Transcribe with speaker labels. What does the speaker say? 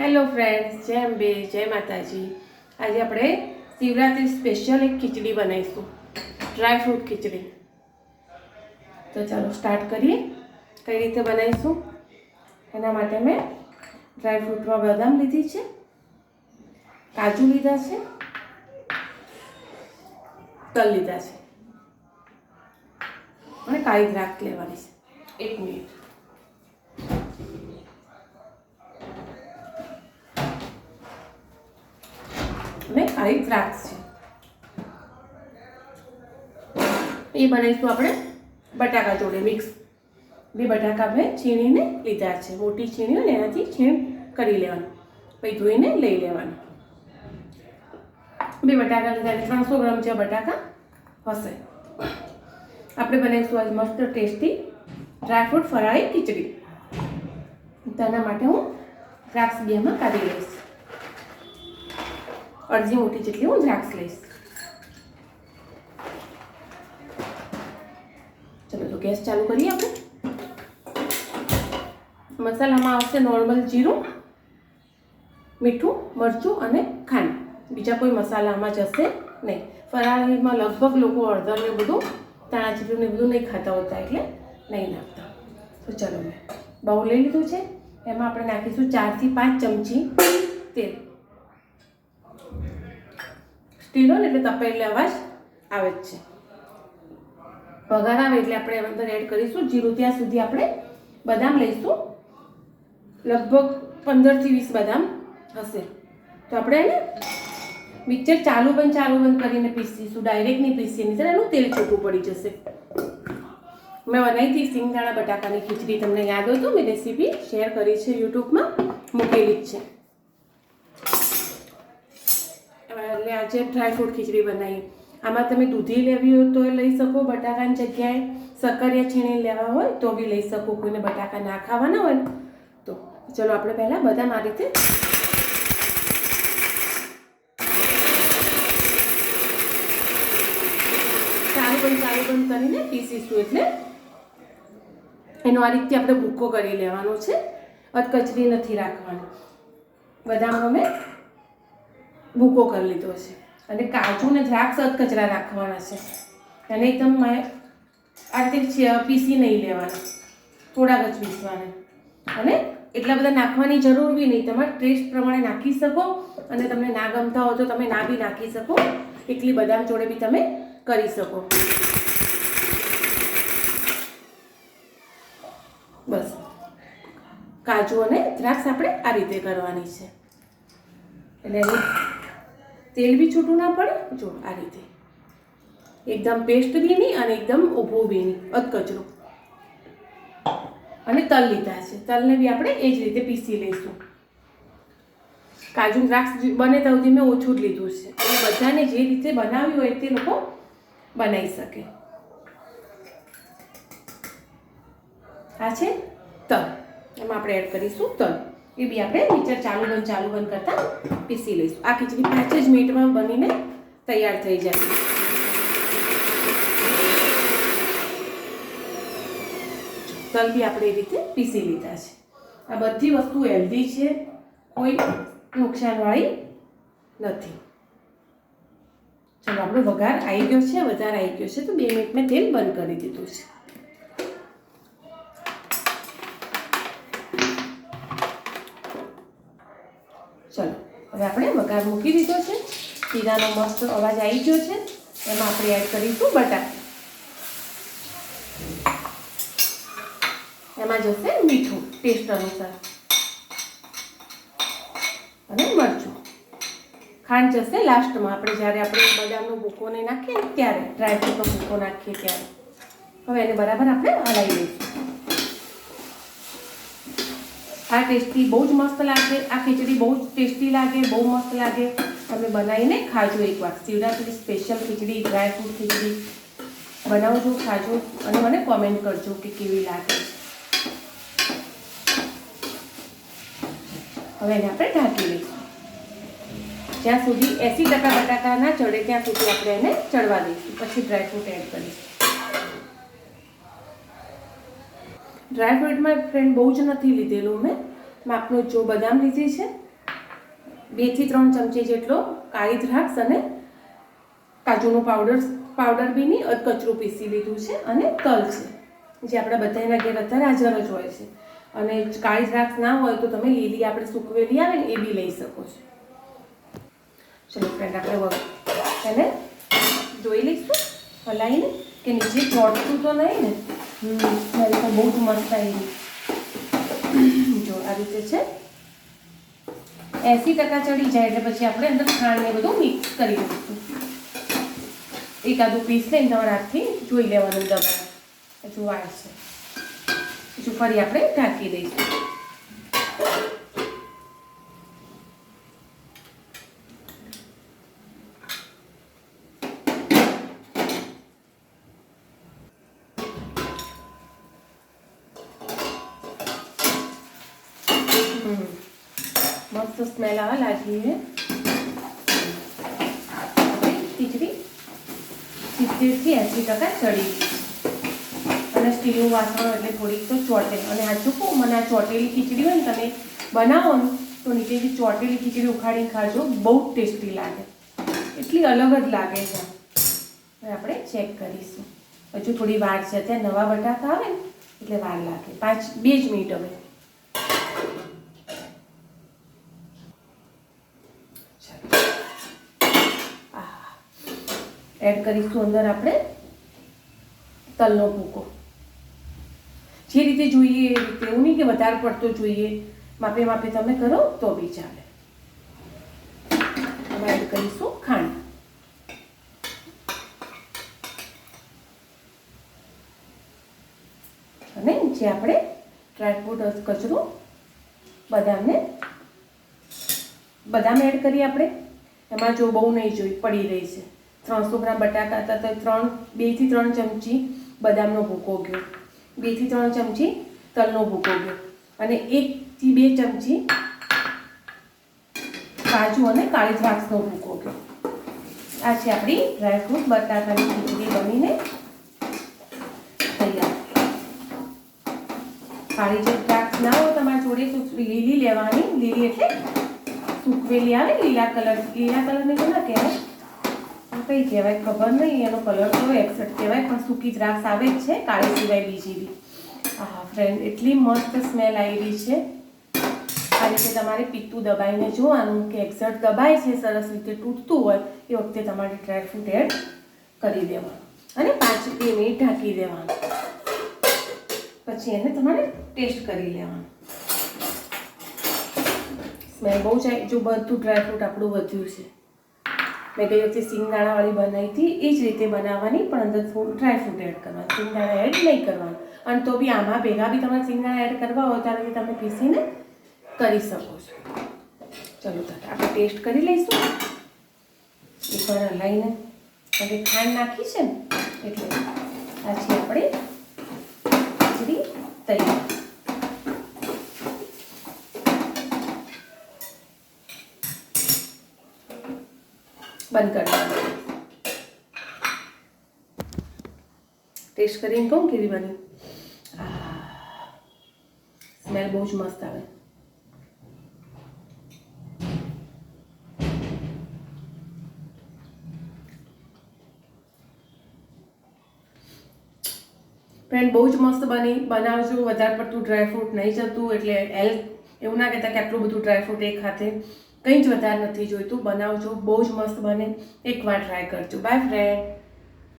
Speaker 1: Hello friends જય અંબે, જય માતાજી. આજે આપણે શિવરાત્રી સ્પેશિયલ એક ખીચડી બનાવીશું. ડ્રાય ફ્રૂટ ખીચડી. તો ચાલો સ્ટાર્ટ કરીએ. કઈ રીતે બનાવીશું? એના માટે મેં ડ્રાય ફ્રૂટમાં બદામ લીધી છે. કાજુ લીધા છે. તલ લીધા છે. અને કાળી દ્રાક્ષ લેવાની છે. એક મિનિટ. અને ખાલી દ્રાક્ષ છે. એ બનાવીશું આપણે બટાકા જોડે મિક્સ. બે બટાકા મેં છીણીને લીધા છે. મોટી છીણી હોય એનાથી છીણ કરી લેવાનું. પછી ધોઈને લઈ લેવાનું. બે બટાકા લીધા ત્રણસો ગ્રામ જે બટાકા હશે. આપણે બનાવીશું આજ મસ્ત ટેસ્ટી ડ્રાયફ્રૂટ ફરાળી ખીચડી. તેના માટે હું દ્રાક્ષ બેમાં કાઢી લઈશ. અડધી મોટી જેટલી હું દ્રાક્ષ લઈશ. ચલો, તો ગેસ ચાલુ કરીએ આપણે. મસાલામાં આવશે નોર્મલ જીરું, મીઠું, મરચું અને ખાંડ. બીજા કોઈ મસાલામાં જશે નહીં. ફરાળીમાં લગભગ લોકો અડધર ને બધું તાણા જીરું ને બધું નહીં ખાતા હોતા, એટલે નહીં નાખતા. તો ચલો મેં બાઉલ લઈ લીધું છે. એમાં આપણે નાખીશું ચારથી પાંચ ચમચી તેલ. ને એટલે તપેલી અવાજ આવે જ છે. પગાર આવે એટલે આપણે અંદર એડ કરીશું. જીરું ત્યાં સુધી આપણે બદામ લઈશું. લગભગ પંદરથી વીસ બદામ હશે. તો આપણે એને મિક્સર ચાલુ બંધ ચાલુ બંધ કરીને પીસીશું. ડાયરેક્ટ નહીં પીસીએ. નહીં એનું તેલ છૂટું પડી જશે. મેં બનાવી હતી સિંગદાણા બટાકાની ખીચડી. તમને યાદ હોય તો મેં રેસીપી શેર કરી છે યુટ્યુબમાં. મૂકેલી જ છે. એટલે આજે ડ્રાયફ્રૂટ ખીચડી બનાવી. આમાં તમે દૂધી લેવી હોય તો લઈ શકો, બટાકાની જગ્યાએ સક્કરિયા છીણી લેવા હોય તો બી લઈ શકો. કોઈને બટાકા ના ખાવાના હોય તો ચલો આપણે પહેલાં બધા આ રીતે સારું બંધ કરીને પીસીશું એટલે એનો આ રીતે આપણે ભૂકો કરી લેવાનો છે. અધકચરી નથી રાખવાની. બદામનો મેં ભૂકો કરી લીધો છે અને કાજુ ને દ્રાક્ષ કચરા નાખવાના છે. અને એકદમ આ રીતે પીસી નહીં લેવાના. થોડાક જ પીસવાના. અને એટલા બધા નાખવાની જરૂર બી નહીં. તમારે ટેસ્ટ પ્રમાણે નાખી શકો અને તમને ના ગમતા હો તો તમે ના બી નાખી શકો. એકલી બદામ જોડે બી તમે કરી શકો. બસ. કાજુ અને દ્રાક્ષ આપણે આ રીતે કરવાની છે. એટલે તેલ બી છૂટું ના પડે? જો, આ રીતે. એકદમ પેસ્ટ બી નહીં અને એકદમ ઊભો બી નહીં અધકચરું. અને તલ લીધા છે. તલને બી આપણે એ જ રીતે પીસી લઈશું. કાજુ દ્રાક્ષ બને ત્યાં મેં ઓછું જ લીધું છે. અને બધાને જે રીતે બનાવ્યું હોય તે લોકો બનાવી શકે. આ છે તલ. એમાં આપણે એડ કરીશું તલ. એ બી આપણે મીટર ચાલુ બંધ ચાલુ બંધ કરતાં પીસી લઈશું. આ ખીચડી પાંચ જ મિનિટમાં બનીને તૈયાર થઈ જાય. તલ બી આપણે એ રીતે પીસી લીધા છે. આ બધી વસ્તુ હેલ્ધી છે. કોઈ નુકસાનવાળી નથી. ચાલો, આપણો વઘાર આવી ગયો છે વધારે આવી ગયો છે, તો બે મિનિટ મેં તેલ બંધ કરી દીધું છે. ચલો, હવે આપણે વઘાર મૂકી દીધો છે. જીરાનો મસ્ત અવાજ આવી ગયો છે. એમાં આપણે એડ કરીશું બટાકા એમાં જશે મીઠું ટેસ્ટ અનુસાર. અને મરચું. ખાંડ જશે લાસ્ટમાં આપણે જ્યારે આપણે બદામનો ભૂકોને નાખીએ ત્યારે ડ્રાયફ્રૂટનો ભૂકો નાખીએ ત્યારે. હવે એને બરાબર આપણે હલાવી લઈશું આ ટેસ્ટી બહુ જ મસ્ત લાગે, આ ખીચડી બહુ જ ટેસ્ટી લાગે, બહુ મસ્ત લાગે. તમે બનાવીને ખાજો એકવાર. શિવરાત્રી સ્પેશિયલ ખીચડી ડ્રાયફ્રૂટ ખીચડી. બનાવજો, ખાજો અને મને કોમેન્ટ કરજો કે કેવી લાગે. હવે એને આપણે ઢાંકી લઈશું. જ્યાં સુધી એંસી ટકા બટાકા ના ચડે, ત્યાં સુધી આપણે એને ચડવા દઈશું. પછી ડ્રાયફ્રૂટ એડ કરીશું. ડ્રાયફ્રૂટમાં ફ્રેન્ડ બહુ જ નથી લીધેલું મેં. માપનું જો બદામ લીધી છે. બેથી ત્રણ ચમચી જેટલો કાળી દ્રાક્ષ અને કાજુનો પાવડર પાવડર બી નહીં અધ કચરું પીસી લીધું છે અને તલ છે, જે આપણા બધાના ઘેર અત્યારે હાજર જ હોય છે. અને કાળી દ્રાક્ષ ના હોય તો તમે લીલી આપણે સૂકવેલી આવે ને એ બી લઈ શકો છો. ચલો ફ્રેન્ડ આપણે એને જોઈ લઈશું, હલાવીને, કે નીચે ચોટતું તો નહીં ને? મારી તો બહુ જ મસ્ત આવી જો, આ રીતે છે. એસી ટકા ચડી જાય એટલે પછી આપણે અંદર ખાંડ ને બધું મિક્સ કરી દઈશું એકાદું પીસ લઈને તમારા હાથથી જોઈ લેવાનું દબાણ. હજુ વાર છે. ફરી આપણે ઢાંકી દઈશું. મસ્ત સ્મેલ આવે લાગી ખીચડી સિત્તેરથી એંસી ટકા ચડી અને સ્ટીલનું વાસણ એટલે થોડીક તો ચોટે અને આ કહું? મને આ ચોટેલી ખીચડી હોય ને તમે બનાવો ને, તો નીચેથી ચોટેલી ખીચડી ઉખાડીને ખાજો. બહુ ટેસ્ટી લાગે. એટલી અલગ જ લાગે છે. હવે આપણે ચેક કરીશું. હજુ થોડી વાર છે. અત્યારે નવા બટાકા આવે ને, એટલે વાર લાગે. પાંચ, બે જ મિનિટ હવે. એડ કરીશું અંદર આપણે તલનો ભૂકો. જે રીતે જોઈએ એ રીતે, એવું નહીં કે વધારે પડતો જોઈએ. માપે માપે તમે કરો તો બી ચાલે. હવે એડ કરીશું ખાંડ. અને જે આપણે ડ્રાયફ્રૂટ કચરો બદામને, બદામ એડ કરીએ આપણે. એમાં જો બહુ નહીં જોઈ, પડી રહી છે. ત્રણસો ગ્રામ બટાકા હતા તો ત્રણ બેથી ત્રણ ચમચી બદામનો ભૂકો ગયો. બેથી ત્રણ ચમચી તલનો ભૂકો ગયો. અને એકથી બે ચમચી કાજુ અને કાળી દ્રાક્ષનો ભૂકો ગયો. આ છે આપણી ડ્રાયફ્રૂટ બટાકાની ખીચડી બનીને તૈયાર. કાળી જે દ્રાક્ષ ના હોય તમારે જોડે લીલી લેવાની, લીલી એટલે સૂકવેલી આવે, લીલા કલર, લીલા કલરની તો ના કહેવાય. કઈ કહેવાય, ખબર નહીં, એનો કલર તો એક્સેપ્ટ કહેવાય, પણ સૂકી દ્રાક્ષ આવે જ છે, કાળી સિવાય બીજી બી. હા ફ્રેન્ડ એટલી મસ્ત સ્મેલ આવી છે. આ રીતે તમારે પીતું દબાઈને જોવાનું કે એક્ઝેક્ટ દબાય છે, સરસ રીતે તૂટતું હોય, એ વખતે તમારે ડ્રાયફ્રૂટ એડ કરી દેવાનું અને પાંચ મિનિટ ઢાંકી દેવાનું. પછી એને તમારે ટેસ્ટ કરી લેવાનું. સ્મેલ બહુ જાય જો બધું ડ્રાયફ્રૂટ આપણું વધ્યું છે. મેં ગઈ વખતે સિંગદાણાવાળી બનાવી હતી, એ જ રીતે બનાવવાની, પણ અંદર ડ્રાયફ્રૂટ એડ કરવાનું સિંગદાણા એડ નહીં કરવાનું. અને તો બી આમાં ભેગા બી તમારે સિંગદાણા એડ કરવા હોય, ત્યારે તમે પીસીને કરી શકો છો. ચલો, તો આપણે ટેસ્ટ કરી લઈશું. એકવાર હલાવીને હવે ખાંડ નાખી છે ને, એટલે પછી આપણે ખીચડી તૈયાર. બંધ કરી દેવાનું ટેસ્ટ કરીને કહું કેવી બની સ્મેલ બહુ જ મસ્ત આવે. ફ્રેન્ડ બહુ જ મસ્ત બની, બનાવજો. વધારે પડતું ડ્રાયફ્રૂટ નહીં જતું, એટલે હેલ્થ એવું ના કહેતા કે આટલું બધું ડ્રાયફ્રૂટ એક હાથે. કંઈ જ વધારે નથી જોઈતું. બનાવજો, બહુ જ મસ્ત બને. એકવાર ટ્રાય કરજો. By friend